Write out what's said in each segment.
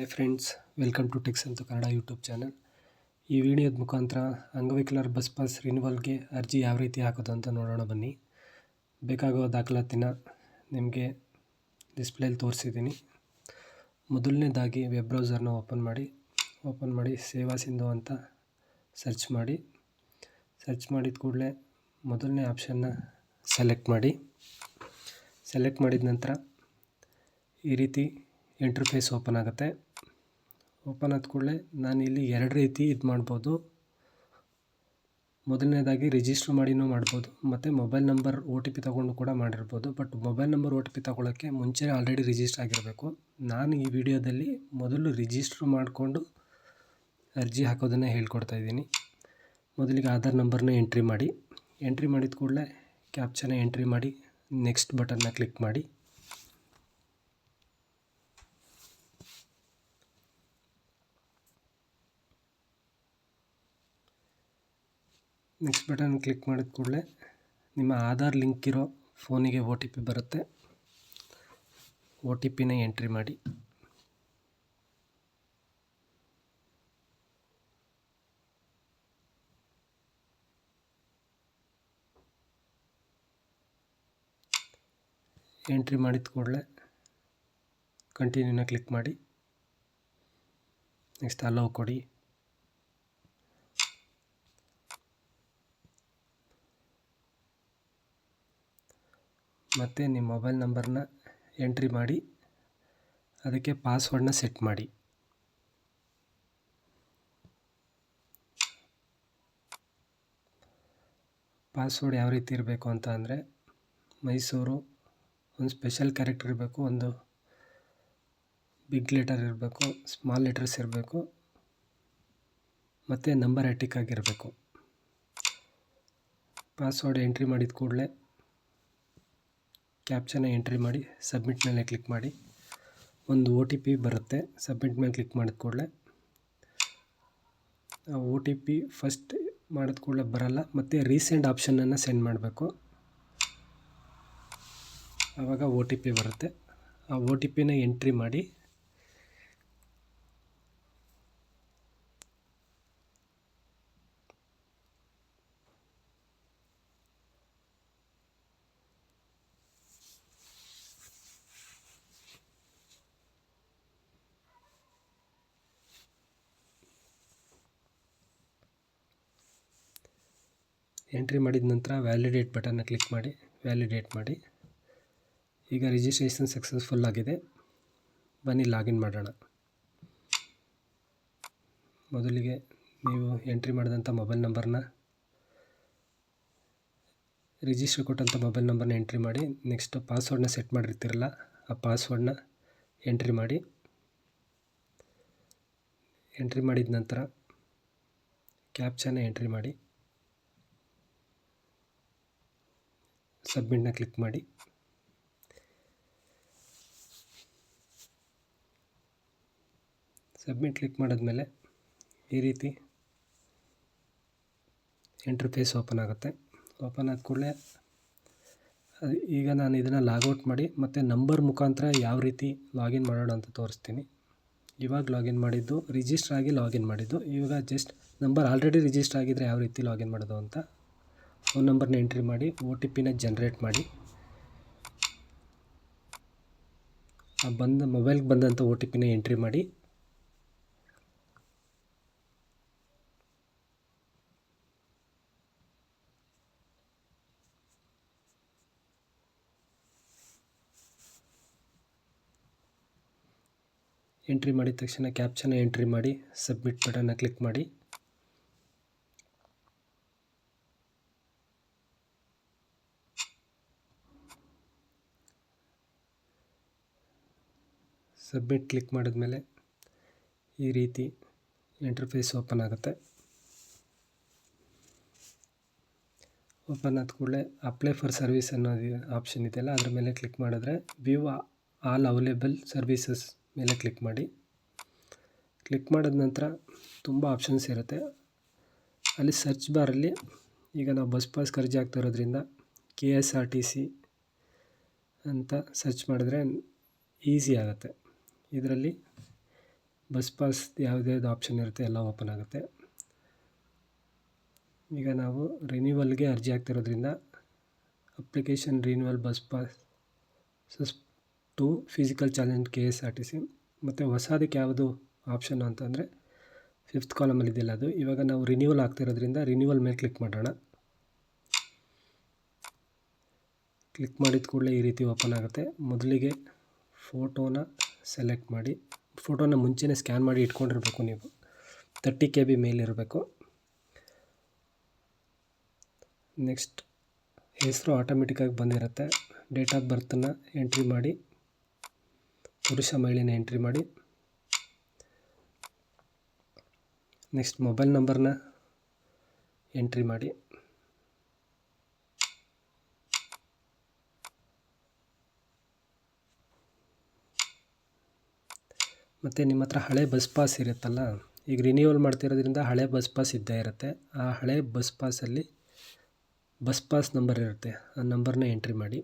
Hi friends welcome to techs ಅಂತ Kannada YouTube channel ಈ ವಿಡಿಯೋದ ಮುಖಾಂತರ ಅಂಗವಿಕಲರ ಬಸ್ ಪಾಸ್ ರಿನಿವಲ್ಗೆ ಅರ್ಜಿ ಯಾವ ರೀತಿ ಹಾಕೋದು ಅಂತ ನೋಡೋಣ ಬನ್ನಿ. ಬೇಕಾಗುವ ದಾಖಲಾತಿನ ನಿಮಗೆ ಡಿಸ್ಪ್ಲೇಲಿ ತೋರಿಸಿದ್ದೀನಿ. ಮೊದಲನೇದಾಗಿ ವೆಬ್ ಬ್ರೌಸರ್ನ ಓಪನ್ ಮಾಡಿ ಓಪನ್ ಮಾಡಿ ಸೇವಾ ಸಿಂಧು ಅಂತ ಸರ್ಚ್ ಮಾಡಿ. ಸರ್ಚ್ ಮಾಡಿದ ಕೂಡಲೇ ಮೊದಲನೇ ಆಪ್ಷನ್ನ ಸೆಲೆಕ್ಟ್ ಮಾಡಿ. ಸೆಲೆಕ್ಟ್ ಮಾಡಿದ ನಂತರ ಈ ರೀತಿ ಇಂಟರ್ಫೇಸ್ ಓಪನ್ ಆಗುತ್ತೆ. ಓಪನ್ ಆದ ಕೂಡಲೇ ಇಲ್ಲಿ ಎರಡು ರೀತಿ ಇದು ಮಾಡ್ಬೋದು. ಮೊದಲನೇದಾಗಿ ರಿಜಿಸ್ಟ್ರ್ ಮಾಡಿನೂ ಮಾಡ್ಬೋದು. ಮತ್ತು mobile number O T P ತೊಗೊಂಡು ಕೂಡ ಮಾಡಿರ್ಬೋದು. But mobile number O T P ತೊಗೊಳಕ್ಕೆ ಮುಂಚೆ ಆಲ್ರೆಡಿ ರಿಜಿಸ್ಟ್ರ್ ಆಗಿರಬೇಕು. ನಾನು ಈ ವಿಡಿಯೋದಲ್ಲಿ ಮೊದಲು ರಿಜಿಸ್ಟ್ರ್ ಮಾಡಿಕೊಂಡು ಅರ್ಜಿ ಹಾಕೋದನ್ನು ಹೇಳ್ಕೊಡ್ತಾ ಇದ್ದೀನಿ. ಮೊದಲಿಗೆ ಆಧಾರ್ ನಂಬರ್ನ ಎಂಟ್ರಿ ಮಾಡಿ. ಎಂಟ್ರಿ ಮಾಡಿದ ಕೂಡಲೇ ಕ್ಯಾಪ್ಚನ ಎಂಟ್ರಿ ಮಾಡಿ, ನೆಕ್ಸ್ಟ್ ಬಟನ್ನ ಕ್ಲಿಕ್ ಮಾಡಿ. ನೆಕ್ಸ್ಟ್ ಬಟನ್ ಕ್ಲಿಕ್ ಮಾಡಿದ ಕೂಡಲೇ ನಿಮ್ಮ ಆಧಾರ್ ಲಿಂಕ್ ಇರೋ ಫೋನಿಗೆ ಒ ಟಿ ಪಿ ಬರುತ್ತೆ. ಒ ಟಿ ಪಿನ ಎಂಟ್ರಿ ಮಾಡಿ. ಎಂಟ್ರಿ ಮಾಡಿದ ಕೂಡಲೇ ಕಂಟಿನ್ಯೂನ ಕ್ಲಿಕ್ ಮಾಡಿ. ನೆಕ್ಸ್ಟ್ ಅಲೋ ಕೊಡಿ. ಮತ್ತು ನಿಮ್ಮ ಮೊಬೈಲ್ ನಂಬರ್ನ ಎಂಟ್ರಿ ಮಾಡಿ, ಅದಕ್ಕೆ ಪಾಸ್ವರ್ಡನ್ನ ಸೆಟ್ ಮಾಡಿ. ಪಾಸ್ವರ್ಡ್ ಯಾವ ರೀತಿ ಇರಬೇಕು ಅಂತ ಅಂದರೆ, ಮೈಸೂರು ಒಂದು ಸ್ಪೆಷಲ್ ಕ್ಯಾರೆಕ್ಟರ್ ಇರಬೇಕು, ಒಂದು ಬಿಗ್ ಲೆಟರ್ ಇರಬೇಕು, ಸ್ಮಾಲ್ ಲೆಟರ್ಸ್ ಇರಬೇಕು, ಮತ್ತು ನಂಬರ್ ಎಟಿಕ್ ಆಗಿರಬೇಕು. ಪಾಸ್ವರ್ಡ್ ಎಂಟ್ರಿ ಮಾಡಿದ ಕೂಡಲೇ ಕ್ಯಾಪ್ಚನ ಎಂಟ್ರಿ ಮಾಡಿ, ಸಬ್ಮಿಟ್ ಮೇಲೆ ಕ್ಲಿಕ್ ಮಾಡಿ. ಒಂದು ಒ ಟಿ ಪಿ ಬರುತ್ತೆ, ಸಬ್ಮಿಟ್ ಮೇಲೆ ಕ್ಲಿಕ್ ಮಾಡಿದ ಕೂಡಲೇ. ಆ ಒ ಟಿ ಪಿ ಫಸ್ಟ್ ಮಾಡಿದ ಕೂಡಲೇ ಬರಲ್ಲ, ಮತ್ತು ರೀಸೆಂಟ್ ಆಪ್ಷನನ್ನು ಸೆಂಡ್ ಮಾಡಬೇಕು. ಆವಾಗ ಒ ಟಿ ಪಿ ಬರುತ್ತೆ. ಆ ಒ ಟಿ ಪಿನ ಎಂಟ್ರಿ ಮಾಡಿ ಎಂಟ್ರಿ ಮಾಡಿದ ನಂತರ ವ್ಯಾಲಿಡೇಟ್ ಬಟನ್ನ ಕ್ಲಿಕ್ ಮಾಡಿ ವ್ಯಾಲಿಡೇಟ್ ಮಾಡಿ. ಈಗ ರಿಜಿಸ್ಟ್ರೇಷನ್ ಸಕ್ಸಸ್ಫುಲ್ ಆಗಿದೆ. ಬನ್ನಿ ಲಾಗಿನ್ ಮಾಡೋಣ. ಮೊದಲಿಗೆ ನೀವು ಎಂಟ್ರಿ ಮಾಡಿದಂಥ ಮೊಬೈಲ್ ನಂಬರ್ನ ರಿಜಿಸ್ಟರ್ ಕೊಟ್ಟಂಥ ಮೊಬೈಲ್ ನಂಬರ್ನ ಎಂಟ್ರಿ ಮಾಡಿ. ನೆಕ್ಸ್ಟ್ ಪಾಸ್ವರ್ಡ್ನ ಸೆಟ್ ಮಾಡಿರ್ತೀರಲ್ಲ, ಆ ಪಾಸ್ವರ್ಡ್ನ ಎಂಟ್ರಿ ಮಾಡಿ. ಎಂಟ್ರಿ ಮಾಡಿದ ನಂತರ ಕ್ಯಾಪ್ಚನ ಎಂಟ್ರಿ ಮಾಡಿ. ಸಬ್ಮಿಟ್ನ ಕ್ಲಿಕ್ ಮಾಡಿ. ಸಬ್ಮಿಟ್ ಕ್ಲಿಕ್ ಮಾಡಿದ್ಮೇಲೆ ಈ ರೀತಿ ಇಂಟರ್ಫೇಸ್ ಓಪನ್ ಆಗುತ್ತೆ. ಓಪನ್ ಆದ ಕೂಡಲೇ ಈಗ ನಾನು ಇದನ್ನು ಲಾಗೌಟ್ ಮಾಡಿ ಮತ್ತು ನಂಬರ್ ಮುಖಾಂತರ ಯಾವ ರೀತಿ ಲಾಗಿನ್ ಮಾಡೋಣ ಅಂತ ತೋರಿಸ್ತೀನಿ. ಇವಾಗ ಲಾಗಿನ್ ಮಾಡಿದ್ದು ರಿಜಿಸ್ಟರ್ ಆಗಿ ಲಾಗಿನ್ ಮಾಡಿದ್ದು. ಇವಾಗ ಜಸ್ಟ್ ನಂಬರ್ ಆಲ್ರೆಡಿ ರಿಜಿಸ್ಟರ್ ಆಗಿದ್ದರೆ ಯಾವ ರೀತಿ ಲಾಗಿನ್ ಮಾಡೋದು ಅಂತ ಫೋನ್ ನಂಬರ್ನ ಎಂಟ್ರಿ ಮಾಡಿ, ಒ ಟಿ ಪಿನ ಜನ್ರೇಟ್ ಮಾಡಿ. ಆ ಬಂದ ಮೊಬೈಲ್ಗೆ ಬಂದಂಥ ಒ ಟಿ ಪಿನ ಎಂಟ್ರಿ ಮಾಡಿ. ಎಂಟ್ರಿ ಮಾಡಿದ ತಕ್ಷಣ ಕ್ಯಾಪ್ಚನ್ನ ಎಂಟ್ರಿ ಮಾಡಿ ಸಬ್ಮಿಟ್ ಬಟನ್ನ ಕ್ಲಿಕ್ ಮಾಡಿ. ಸಬ್ಮಿಟ್ ಕ್ಲಿಕ್ ಮಾಡಿದ್ಮೇಲೆ ಈ ರೀತಿ ಇಂಟರ್ಫೇಸ್ ಓಪನ್ ಆಗುತ್ತೆ. ಓಪನ್ ಆದ ಕೂಡಲೇ ಅಪ್ಲೈ ಫಾರ್ ಸರ್ವಿಸ್ ಅನ್ನೋದು ಆಪ್ಷನ್ ಇದೆಯಲ್ಲ, ಅದ್ರ ಮೇಲೆ ಕ್ಲಿಕ್ ಮಾಡಿದ್ರೆ ವ್ಯೂ ಆಲ್ ಅವೈಲೇಬಲ್ ಸರ್ವಿಸಸ್ ಮೇಲೆ ಕ್ಲಿಕ್ ಮಾಡಿ. ಕ್ಲಿಕ್ ಮಾಡಿದ ನಂತರ ತುಂಬ ಆಪ್ಷನ್ಸ್ ಇರುತ್ತೆ. ಅಲ್ಲಿ ಸರ್ಚ್ ಬಾರಲ್ಲಿ ಈಗ ನಾವು ಬಸ್ ಪಾಸ್ ಖರ್ಚು ಆಗ್ತಾ ಇರೋದ್ರಿಂದ K S R T C ಅಂತ ಸರ್ಚ್ ಮಾಡಿದ್ರೆ ಈಸಿ ಆಗುತ್ತೆ. ಇದರಲ್ಲಿ ಬಸ್ ಪಾಸ್ ಯಾವುದ್ಯಾವ್ದು ಆಪ್ಷನ್ ಇರುತ್ತೆ ಎಲ್ಲ ಓಪನ್ ಆಗುತ್ತೆ. ಈಗ ನಾವು ರಿನ್ಯೂವಲ್ಗೆ ಅರ್ಜಿ ಹಾಕ್ತಿರೋದ್ರಿಂದ application renewal bus passes to physical challenge K S R T C ಮತ್ತು ಹೊಸದಕ್ಕೆ ಯಾವುದು ಆಪ್ಷನ್ ಅಂತಂದರೆ ಫಿಫ್ತ್ ಕಾಲಮಲ್ಲಿ ಇದೆಯಲ್ಲ ಅದು, ಇವಾಗ ನಾವು ರಿನ್ಯೂವಲ್ ಆಗ್ತಿರೋದ್ರಿಂದ ರಿನ್ಯೂವಲ್ ಮೇಲೆ ಕ್ಲಿಕ್ ಮಾಡೋಣ. ಕ್ಲಿಕ್ ಮಾಡಿದ ಕೂಡಲೇ ಈ ರೀತಿ ಓಪನ್ ಆಗುತ್ತೆ. ಮೊದಲಿಗೆ ಫೋಟೋನ ಸೆಲೆಕ್ಟ್ ಮಾಡಿ ಫೋಟೋನ ಮುಂಚೆನೇ ಸ್ಕ್ಯಾನ್ ಮಾಡಿ ಇಟ್ಕೊಂಡಿರಬೇಕು ನೀವು. ತರ್ಟಿ ಕೆ ಬಿ ಮೇಲಿರಬೇಕು. ನೆಕ್ಸ್ಟ್ ಹೆಸರು ಆಟೋಮೆಟಿಕ್ಕಾಗಿ ಬಂದಿರುತ್ತೆ. ಡೇಟ್ ಆಫ್ ಬರ್ತನ್ನು ಎಂಟ್ರಿ ಮಾಡಿ, ಪುರುಷ ಮಹಿಳೆನ ಎಂಟ್ರಿ ಮಾಡಿ. ನೆಕ್ಸ್ಟ್ ಮೊಬೈಲ್ ನಂಬರ್ನ ಎಂಟ್ರಿ ಮಾಡಿ. ಮತ್ತು ನಿಮ್ಮ ಹತ್ರ ಹಳೆ ಬಸ್ ಪಾಸ್ ಇರುತ್ತಲ್ಲ, ಈಗ ರಿನ್ಯೂವಲ್ ಮಾಡ್ತಿರೋದ್ರಿಂದ ಹಳೆ ಬಸ್ ಪಾಸ್ ಇದ್ದೇ ಇರುತ್ತೆ. ಆ ಹಳೆ ಬಸ್ ಪಾಸಲ್ಲಿ ಬಸ್ ಪಾಸ್ ನಂಬರ್ ಇರುತ್ತೆ. ಆ ನಂಬರ್ನ ಎಂಟ್ರಿ ಮಾಡಿ.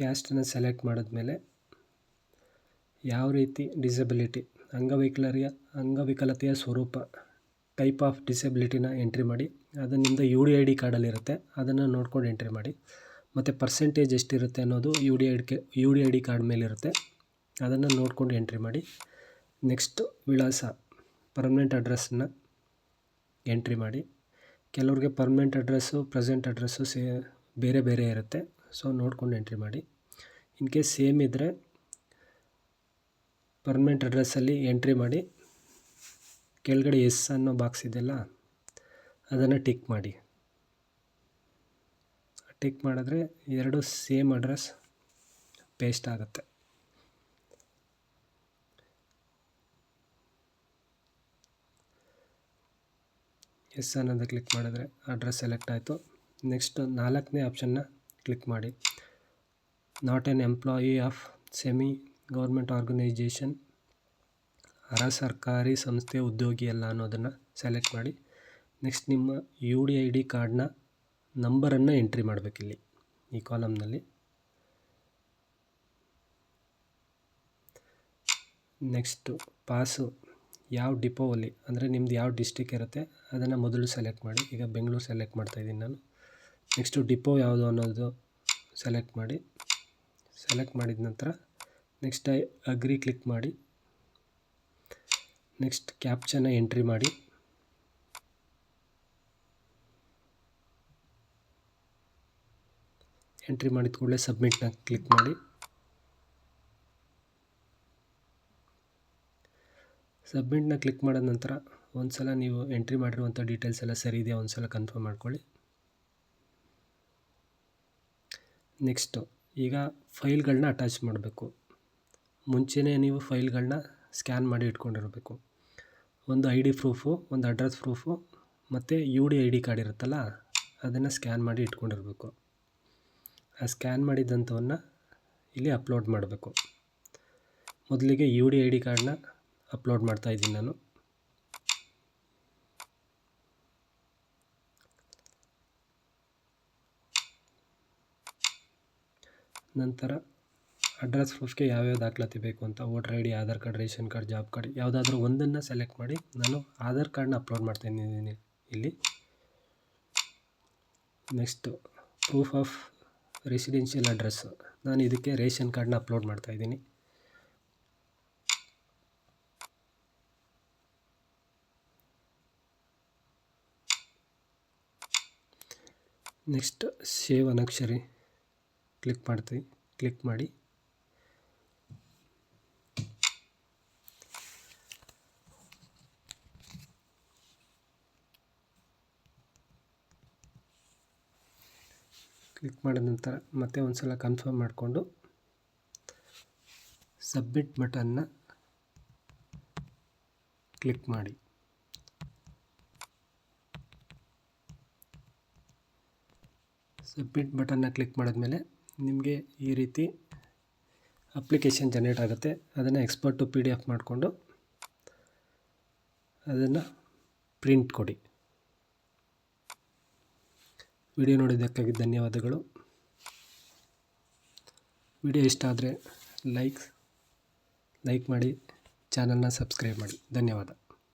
ಕ್ಯಾಸ್ಟನ್ನು ಸೆಲೆಕ್ಟ್ ಮಾಡಿದ್ಮೇಲೆ ಯಾವ ರೀತಿ ಡಿಸಬಿಲಿಟಿ ಅಂಗವಿಕಲರಿಯ ಅಂಗವಿಕಲತೆಯ ಸ್ವರೂಪ ಟೈಪ್ ಆಫ್ ಡಿಸಬಿಲಿಟಿನ ಎಂಟ್ರಿ ಮಾಡಿ. ಅದು ನಿಮ್ಮದು ಯು ಡಿ ಐ ಡಿ ಕಾರ್ಡಲ್ಲಿರುತ್ತೆ ಅದನ್ನು ನೋಡ್ಕೊಂಡು ಎಂಟ್ರಿ ಮಾಡಿ. ಮತ್ತು ಪರ್ಸೆಂಟೇಜ್ ಎಷ್ಟಿರುತ್ತೆ ಅನ್ನೋದು U D I D U D I D card ಮೇಲಿರುತ್ತೆ. ಅದನ್ನು ನೋಡ್ಕೊಂಡು ಎಂಟ್ರಿ ಮಾಡಿ. ನೆಕ್ಸ್ಟ್ ವಿಳಾಸ ಪರ್ಮನೆಂಟ್ ಅಡ್ರೆಸ್ಸನ್ನ ಎಂಟ್ರಿ ಮಾಡಿ. ಕೆಲವ್ರಿಗೆ ಪರ್ಮನೆಂಟ್ ಅಡ್ರೆಸ್ಸು ಪ್ರೆಸೆಂಟ್ ಅಡ್ರೆಸ್ಸು ಸೇ, ಬೇರೆ ಬೇರೆ ಇರುತ್ತೆ. ಸೊ ನೋಡ್ಕೊಂಡು ಎಂಟ್ರಿ ಮಾಡಿ. ಇನ್ ಕೇಸ್ ಸೇಮ್ ಇದ್ದರೆ ಪರ್ಮನೆಂಟ್ ಅಡ್ರೆಸ್ಸಲ್ಲಿ ಎಂಟ್ರಿ ಮಾಡಿ. ಕೆಳಗಡೆ ಎಸ್ ಅನ್ನೋ ಬಾಕ್ಸ್ ಇದೆಯಲ್ಲ, ಅದನ್ನು ಟಿಕ್ ಮಾಡಿ. ಟಿಕ್ ಮಾಡಿದ್ರೆ ಎರಡು ಸೇಮ್ ಅಡ್ರೆಸ್ ಪೇಸ್ಟ್ ಆಗುತ್ತೆ. ಎಸ್ ಅನ್ನೋದು ಕ್ಲಿಕ್ ಮಾಡಿದ್ರೆ ಅಡ್ರೆಸ್ ಸೆಲೆಕ್ಟ್ ಆಯಿತು. ನೆಕ್ಸ್ಟ್ ನಾಲ್ಕನೇ ಆಪ್ಷನ್ನ ಕ್ಲಿಕ್ ಮಾಡಿ. Not an employee of semi government organisation, ಅರ ಸರ್ಕಾರಿ ಸಂಸ್ಥೆ ಉದ್ಯೋಗಿ ಅಲ್ಲ ಅನ್ನೋದನ್ನು ಸೆಲೆಕ್ಟ್ ಮಾಡಿ. ನೆಕ್ಸ್ಟ್ ನಿಮ್ಮ ಯು ಡಿ ಐ ಡಿ ಕಾರ್ಡ್ನ ನಂಬರನ್ನು ಎಂಟ್ರಿ ಮಾಡಬೇಕಿಲ್ಲಿ ಈ ಕಾಲಮ್ನಲ್ಲಿ. ನೆಕ್ಸ್ಟು ಪಾಸು ಯಾವ ಡಿಪೋವಲ್ಲಿ ಅಂದರೆ ನಿಮ್ದು ಯಾವ ಡಿಸ್ಟಿಕ್ ಇರುತ್ತೆ, ಅದನ್ನು ಮೊದಲು ಸೆಲೆಕ್ಟ್ ಮಾಡಿ. ಈಗ ಬೆಂಗಳೂರು ಸೆಲೆಕ್ಟ್ ಮಾಡ್ತಾಯಿದ್ದೀನಿ ನಾನು. ನೆಕ್ಸ್ಟು ಡಿಪೋ ಯಾವುದು ಅನ್ನೋದು ಸೆಲೆಕ್ಟ್ ಮಾಡಿ. ಸೆಲೆಕ್ಟ್ ಮಾಡಿದ ನಂತರ ನೆಕ್ಸ್ಟ್ ಅಗ್ರಿ ಕ್ಲಿಕ್ ಮಾಡಿ. ನೆಕ್ಸ್ಟ್ ಕ್ಯಾಪ್ಚನ್ನ ಎಂಟ್ರಿ ಮಾಡಿ. ಎಂಟ್ರಿ ಮಾಡಿದ ಕೂಡಲೇ ಸಬ್ಮಿಟ್ನ ಕ್ಲಿಕ್ ಮಾಡಿ. ಸಬ್ಮಿಟ್ನ ಕ್ಲಿಕ್ ಮಾಡಿದ ನಂತರ ಒಂದು ಸಲ ನೀವು ಎಂಟ್ರಿ ಮಾಡಿರುವಂಥ ಡೀಟೇಲ್ಸ್ ಎಲ್ಲ ಸರಿ ಇದೆಯಾ ಒಂದು ಸಲ ಕನ್ಫರ್ಮ್ ಮಾಡ್ಕೊಳ್ಳಿ. ನೆಕ್ಸ್ಟು ಈಗ ಫೈಲ್ಗಳನ್ನ ಅಟ್ಯಾಚ್ ಮಾಡಬೇಕು. ಮುಂಚೆನೇ ನೀವು ಫೈಲ್ಗಳನ್ನ ಸ್ಕ್ಯಾನ್ ಮಾಡಿ ಇಟ್ಕೊಂಡಿರಬೇಕು. ಒಂದು ಐ ಡಿ ಪ್ರೂಫು ಒಂದು ಅಡ್ರೆಸ್ ಪ್ರೂಫು ಮತ್ತು U D I D card ಇರುತ್ತಲ್ಲ, ಅದನ್ನು ಸ್ಕ್ಯಾನ್ ಮಾಡಿ ಇಟ್ಕೊಂಡಿರಬೇಕು. ಸ್ಕ್ಯಾನ್ ಮಾಡಿದಂಥವನ್ನು ಇಲ್ಲಿ ಅಪ್ಲೋಡ್ ಮಾಡಬೇಕು. ಮೊದಲಿಗೆ ಯು ಡಿ ಐ ಡಿ ಕಾರ್ಡನ್ನ ಅಪ್ಲೋಡ್ ಮಾಡ್ತಾಯಿದ್ದೀನಿ ನಾನು. ನಂತರ ಅಡ್ರೆಸ್ ಪ್ರೂಫ್ಗೆ ಯಾವ್ಯಾವ ದಾಖಲಾತಿ ಬೇಕು ಅಂತ voter I D Aadhaar card ration card job card ಯಾವುದಾದ್ರೂ ಒಂದನ್ನು ಸೆಲೆಕ್ಟ್ ಮಾಡಿ ನಾನು ಆಧಾರ್ ಕಾರ್ಡನ್ನ ಅಪ್ಲೋಡ್ ಮಾಡ್ತಾಯಿದ್ದೀನಿ ಇಲ್ಲಿ. Next proof of residential address ನಾನು ಇದಕ್ಕೆ ರೇಷನ್ ಕಾರ್ಡ್ನ ಅಪ್ಲೋಡ್ ಮಾಡ್ತಾಯಿದ್ದೀನಿ ನೆಕ್ಸ್ಟ್ ಸೇವ್ ಅನಕ್ಷರಿ. ಕ್ಲಿಕ್ ಮಾಡ್ತೀವಿ. ಕ್ಲಿಕ್ ಮಾಡಿ. ಕ್ಲಿಕ್ ಮಾಡಿದ ನಂತರ ಮತ್ತೆ ಒಂದು ಸಲ ಕನ್ಫರ್ಮ್ ಮಾಡಿಕೊಂಡು ಸಬ್ಮಿಟ್ ಬಟನ್ನ ಕ್ಲಿಕ್ ಮಾಡಿ. ಸಬ್ಮಿಟ್ ಬಟನ್ನ ಕ್ಲಿಕ್ ಮಾಡಿದ್ಮೇಲೆ ನಿಮಗೆ ಈ ರೀತಿ ಅಪ್ಲಿಕೇಶನ್ ಜನರೇಟ್ ಆಗುತ್ತೆ. ಅದನ್ನು export to P D F ಮಾಡಿಕೊಂಡು ಅದನ್ನು ಪ್ರಿಂಟ್ ಕೊಡಿ. ವಿಡಿಯೋ ನೋಡಿದ್ದಕ್ಕಾಗಿ ಧನ್ಯವಾದಗಳು. ವಿಡಿಯೋ ಇಷ್ಟ ಆದರೆ ಲೈಕ್ ಲೈಕ್ ಮಾಡಿ ಚಾನಲ್ನ ಸಬ್ಸ್ಕ್ರೈಬ್ ಮಾಡಿ. ಧನ್ಯವಾದ.